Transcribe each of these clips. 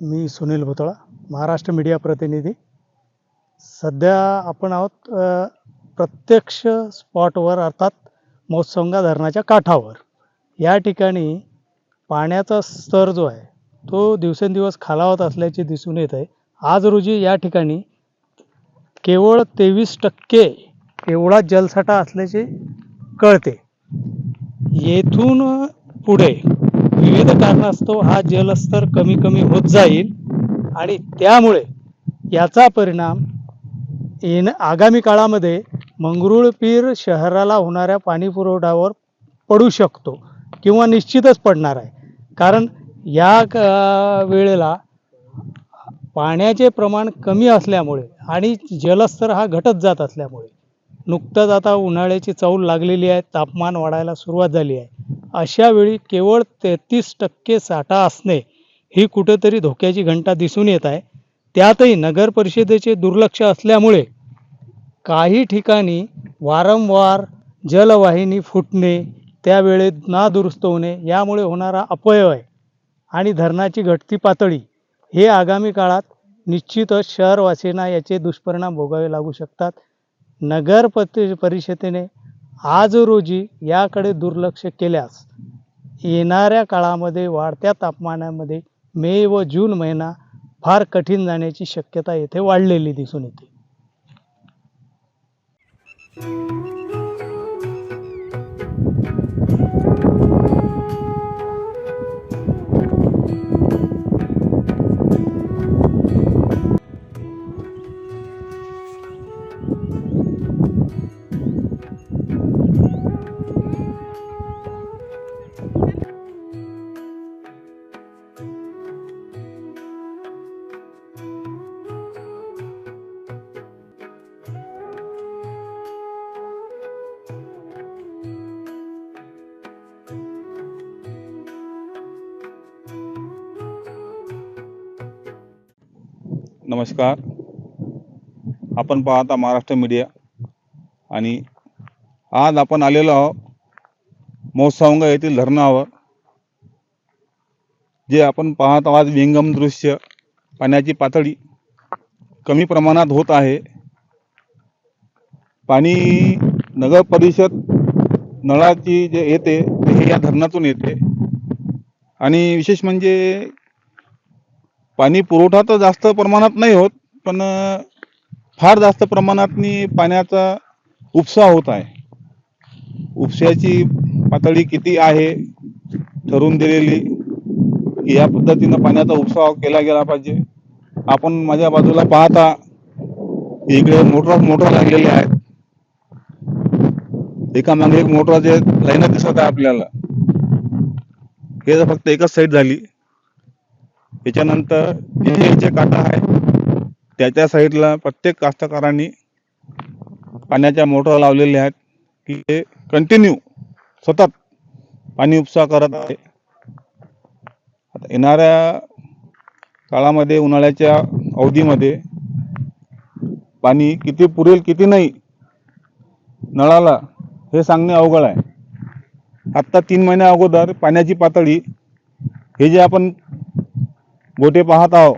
मी Sunil Bhutala Maharashtra media प्रतिनिधी. सध्या आपण आहोत प्रत्यक्ष स्पॉटवर अर्थात मौसंगा धरणाच्या काठावर. या ठिकाणी पाण्याचा स्तर जो आहे तो दिवसेंदिवस खालावत असल्याचे दिसून येत आहे. आज रोजी या ठिकाणी केवळ तेवीस टक्के एवढा जलसाठा असल्याचे कळते. येथून पुढे विविध कारणास्तव हा जलस्तर कमी कमी होत जाईल आणि त्यामुळे याचा परिणाम येण आगामी काळामध्ये मंगरुळपीर शहराला होणाऱ्या पाणी पुरवठ्यावर पडू शकतो किंवा निश्चितच पडणार आहे. कारण या क- वेळेला पाण्याचे प्रमाण कमी असल्यामुळे आणि जलस्तर हा घटत जात असल्यामुळे नुकतंच आता उन्हाळ्याची चौल लागलेली आहे तापमान वाढायला सुरुवात झाली आहे. अशा वेळी केवळ तेहतीस टक्के साठा असणे ही कुठेतरी धोक्याची घंटा दिसून येत आहे. त्यातही नगर परिषदेचे दुर्लक्ष असल्यामुळे काही ठिकाणी वारंवार जलवाहिनी फुटणे त्यावेळेत नादुरुस्त होणे यामुळे होणारा अपयव आणि धरणाची घटती पातळी हे आगामी काळात निश्चितच शहरवासींना याचे दुष्परिणाम भोगावे लागू शकतात. नगर परिषदेने आज रोजी याकडे दुर्लक्ष केल्यास येणाऱ्या काळामध्ये वाढत्या तापमानामध्ये मे व जून महिना फार कठीण जाण्याची शक्यता येथे वाढलेली दिसून येते. नमस्कार. आपण पाहता महाराष्ट्र मीडिया आणि आज आपण आलेलो आहोत मौसावंग येथील धरणावर जे आपण पाहत आहोत विंगम दृश्य पाण्याची पातळी कमी प्रमाणात होत आहे. पाणी नगर परिषद नळाची जे येते ते हे या धरणातून येते. आणि विशेष म्हणजे पाणी पुरवठा तर जास्त प्रमाणात नाही होत पण फार जास्त प्रमाणातनी पाण्याचा उपसा होत आहे. उपशाची पातळी किती आहे ठरवून दिलेली की या पद्धतीनं पाण्याचा उपसाव केला गेला पाहिजे. आपण माझ्या बाजूला पाहता इकडे मोटर मोटर लागलेले आहेत. एका मागे एक मोटरचे लाईन दिसत आहे आपल्याला. हे फक्त एकच साईड झाली त्याच्यानंतर जे काटा आहे त्याच्या साईडला प्रत्येक कास्तकारांनी पाण्याच्या मोटर लावलेल्या आहेत की ते कंटिन्यू सतत पाणी उपसा करत आहे. आता येणाऱ्या काळामध्ये उन्हाळ्याच्या अवधीमध्ये पाणी किती पुरेल किती नाही नळाला हे सांगणे अवघड आहे. आत्ता तीन महिन्या अगोदर पाण्याची पातळी हे जे आपण गोटे पाहत आहो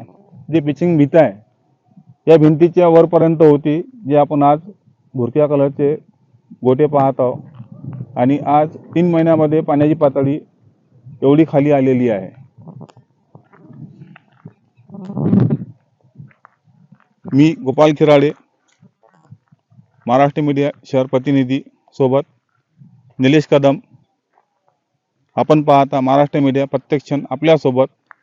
जे पिचिंग भिंत आहे या भिंतीच्या वरपर्यंत होती जे आपण आज भुरक्या कलरचे गोटे पाहत आहोत. आणि आज तीन महिन्यामध्ये पाण्याची पातळी एवढी खाली आलेली आहे. मी गोपाल खिराडे महाराष्ट्र मीडिया शहर प्रतिनिधी सोबत निलेश कदम. आपण पाहता महाराष्ट्र मीडिया प्रत्यक्ष आपल्यासोबत